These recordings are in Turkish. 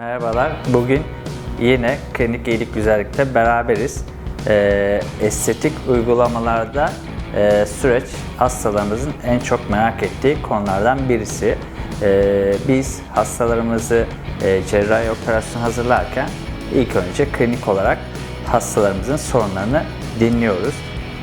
Merhabalar. Bugün yine klinik iyilik güzellikte beraberiz. Ee, estetik uygulamalarda e, süreç hastalarımızın en çok merak ettiği konulardan birisi. Ee, biz hastalarımızı e, cerrahi operasyon hazırlarken ilk önce klinik olarak hastalarımızın sorunlarını dinliyoruz.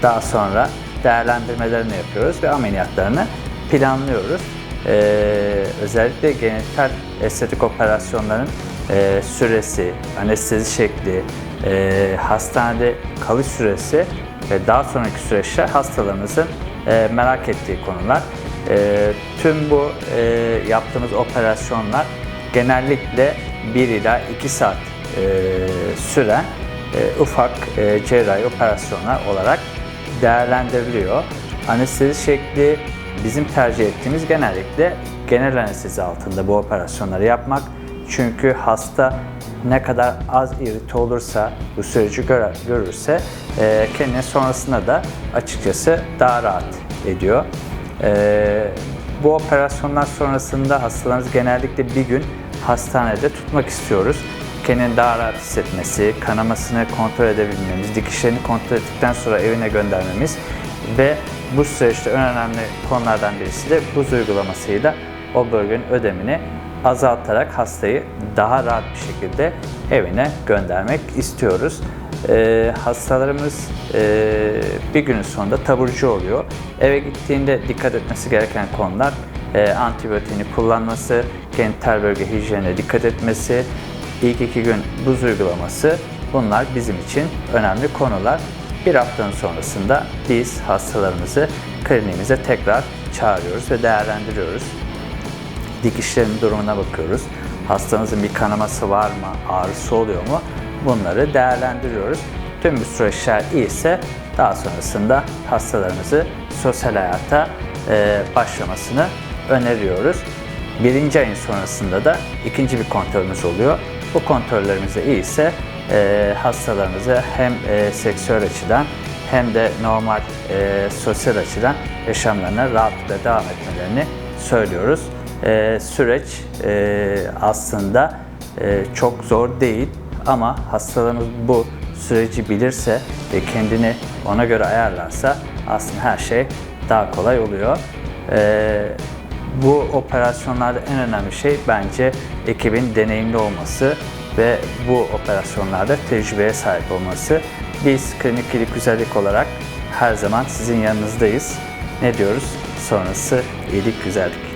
Daha sonra değerlendirmelerini yapıyoruz ve ameliyatlarını planlıyoruz. Ee, özellikle genital estetik operasyonların e, süresi, anestezi şekli, e, hastanede kalış süresi ve daha sonraki süreçler hastalarımızın e, merak ettiği konular. E, tüm bu e, yaptığımız operasyonlar genellikle 1 ila 2 saat e, süren e, ufak e, cerrahi operasyonlar olarak değerlendiriliyor. Anestezi şekli bizim tercih ettiğimiz genellikle genel anestezi altında bu operasyonları yapmak. Çünkü hasta ne kadar az irite olursa, bu süreci görürse e, kendine sonrasında da açıkçası daha rahat ediyor. E, bu operasyonlar sonrasında hastalarımız genellikle bir gün hastanede tutmak istiyoruz. Kendini daha rahat hissetmesi, kanamasını kontrol edebilmemiz, dikişlerini kontrol ettikten sonra evine göndermemiz ve bu süreçte en önemli konulardan birisi de buz uygulamasıyla o bölgenin ödemini azaltarak hastayı daha rahat bir şekilde evine göndermek istiyoruz. Ee, hastalarımız e, bir günün sonunda taburcu oluyor. Eve gittiğinde dikkat etmesi gereken konular e, antibiyotiğini kullanması, genital bölge hijyenine dikkat etmesi, ilk iki gün buz uygulaması bunlar bizim için önemli konular. Bir haftanın sonrasında biz hastalarımızı kliniğimize tekrar çağırıyoruz ve değerlendiriyoruz. Dikişlerin durumuna bakıyoruz. Hastamızın bir kanaması var mı, ağrısı oluyor mu? Bunları değerlendiriyoruz. Tüm bu süreçler iyiyse daha sonrasında hastalarımızı sosyal hayata e, başlamasını öneriyoruz. Birinci ayın sonrasında da ikinci bir kontrolümüz oluyor. Bu kontrollerimiz de iyiyse e, hastalarımızı hem e, seksüel açıdan hem de normal e, sosyal açıdan yaşamlarına rahatlıkla devam etmelerini söylüyoruz. E, süreç e, aslında e, çok zor değil ama hastalarımız bu süreci bilirse ve kendini ona göre ayarlarsa aslında her şey daha kolay oluyor. E, bu operasyonlarda en önemli şey bence ekibin deneyimli olması ve bu operasyonlarda tecrübeye sahip olması. Biz klinik iyilik güzellik olarak her zaman sizin yanınızdayız. Ne diyoruz? Sonrası iyilik güzellik.